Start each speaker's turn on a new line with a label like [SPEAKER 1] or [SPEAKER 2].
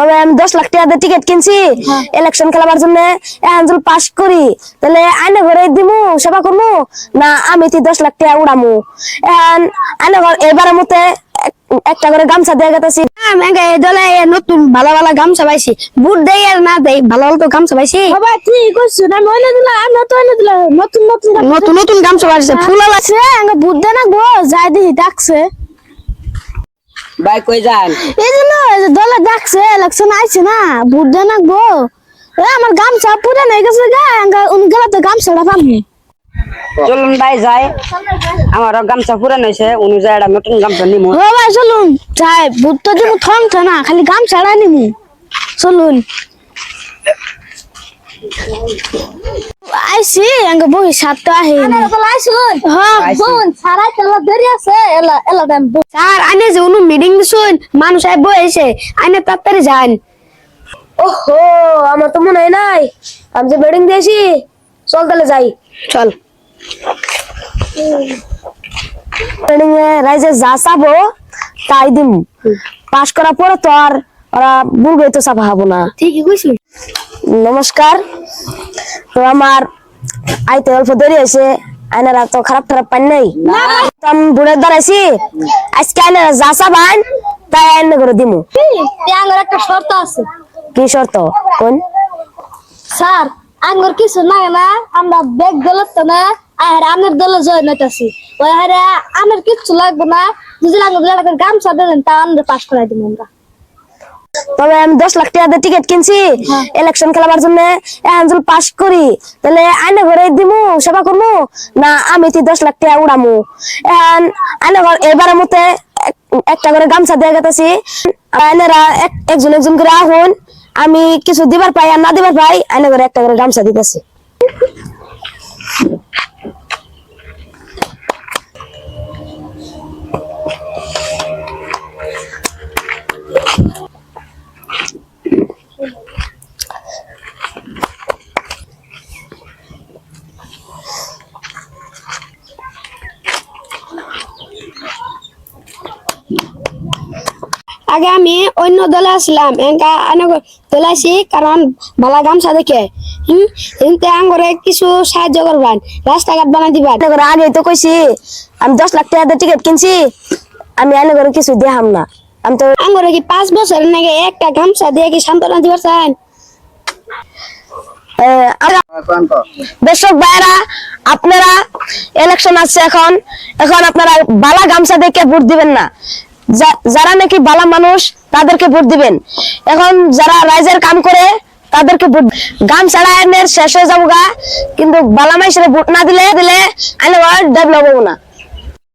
[SPEAKER 1] তবে আমি দশ লাখ টাকা দিয়ে টিকিট কিনছি ইলেকশন খেলাবার জন্য এখন যদি পাস করি। তাহলে আইনে ঘরে দিমু সেবা করব না আমি তুই দশ লাখ টাকা উড়ামু? এখন আইনে ঘর এবারের মতে এক- একটা করে গামছা দিয়ে গেতেছি।
[SPEAKER 2] দলে নতুন ভালো ভালো গামছা পাইছি। বুট দেই আর না দেই ভালো ভালো তো গামছা পাইছি।
[SPEAKER 1] বাবা ঠিক কইছো? না দিলা এনে দিলা। নতুন নতুন
[SPEAKER 2] নতুন নতুন গামছা পাইছে। ফুল আছে
[SPEAKER 1] বুট বুদ্ধ না গো যাই দিহি ডাকছে।
[SPEAKER 3] ভাই কই যান?
[SPEAKER 1] এই জন্য দলে ডাকছে ইলেকশন আইছে না বুট দে না গো এ আমার গামছা পুরা নাই গেছে গা আঙ্গ উনি গেলে তো গামছাটা পাবো
[SPEAKER 3] চলুন ভাই যাই। আমার গামছা পুরান হয়েছে অনুযায়ী একটা নতুন গামছা নিমু।
[SPEAKER 1] ও ভাই চলুন। যাই বুট তো দিমু থং না খালি গামছাটা নিমু। চলুন। আইছি আঙ্গ আহে হ্যাঁ
[SPEAKER 3] আইছি।
[SPEAKER 1] বোন সারা তেলা আছে এলা এলা দাম
[SPEAKER 2] স্যার আনে যে উনি মিটিং দিছুন মানুষ আই বইছে আনে তাড়াতাড়ি যান।
[SPEAKER 1] ওহো আমার তো মনে হয় নাই। আমি যে বেডিং দিয়েছি চল তাহলে যাই।
[SPEAKER 2] চল।
[SPEAKER 1] বেডিং এ রাইজে যা চাবো তাই দিম। পাস করার পরে তো আর ওরা বুড়বে তো চাপা হব না।
[SPEAKER 2] ঠিকই কইছিস।
[SPEAKER 1] নমস্কার। তো আমার আইতে অল্প দেরি হয়েছে আইনারা তো খারাপ খারাপ পান নাই। আমি বুড়ের দাঁড়াইছি আজকে আইনারা যা চাবান তাই আইনে করে দিমু।
[SPEAKER 4] আঙ্গুর একটা শর্ত আছে।
[SPEAKER 1] কি শর্ত? কোন?
[SPEAKER 4] স্যার আঙ্গুর কিছু না না আমরা ব্যাগ দলত তো না আর আমের দলে জয় নাইতাছি। ওই হারে আমের কিচ্ছু লাগবে না যদি আঙ্গুর গামছা দেবেন তা আমরা পাস করাই দিব আমরা।
[SPEAKER 1] তবে আমি দশ লাখ টাকা দিয়ে টিকিট কিনছি। ইলেকশন খেলাবার জন্য এখন পাস করি। তাহলে আইনে ঘরে দিমু সেবা করব না আমি তুই দশ লাখ টাকা উড়ামু? এখন আইনে ঘর এবার মতে এক- একটা করে গামছা দিয়ে গেতেছি। আইনেরা এক- একজন একজন করে আহুন আমি কিছু দিবার পাই আর না দিবার পাই আইনে ঘরে একটা করে গামছা দিতেছি।
[SPEAKER 2] আগে আমি অন্য দলে আসলাম এনকা দলে আসি কারণ ভালা গামছা দেখে হুম? আঙ্গরে কিছু সাহায্য করবান রাস্তাঘাট বানাই দিবান।
[SPEAKER 1] আগে তো কইছি আমি দশ লাখ টাকা টিকিট কিনছি আমি আইনে ঘরে কিছু দেখাম না। আমি তো
[SPEAKER 2] আঙ্গরে কি পাঁচ বছর নাকি একটা গামছা দিয়ে কি সান্ত্বনা দিবার চান?
[SPEAKER 1] দর্শক ভাইরা আপনারা ইলেকশন আছে এখন। এখন আপনারা বালা গামছা দেখে ভোট দিবেন না। যারা নাকি ভালো মানুষ, তাদেরকে ভোট দিবেন। এখন যারা রাইজের কাম করে, তাদেরকে ভোট গাম ছাড়া শেষ হয়ে যাব গা কিন্তু বালা সেটা ভোট না দিলে দিলে আইনে ডেভেলপ হব না।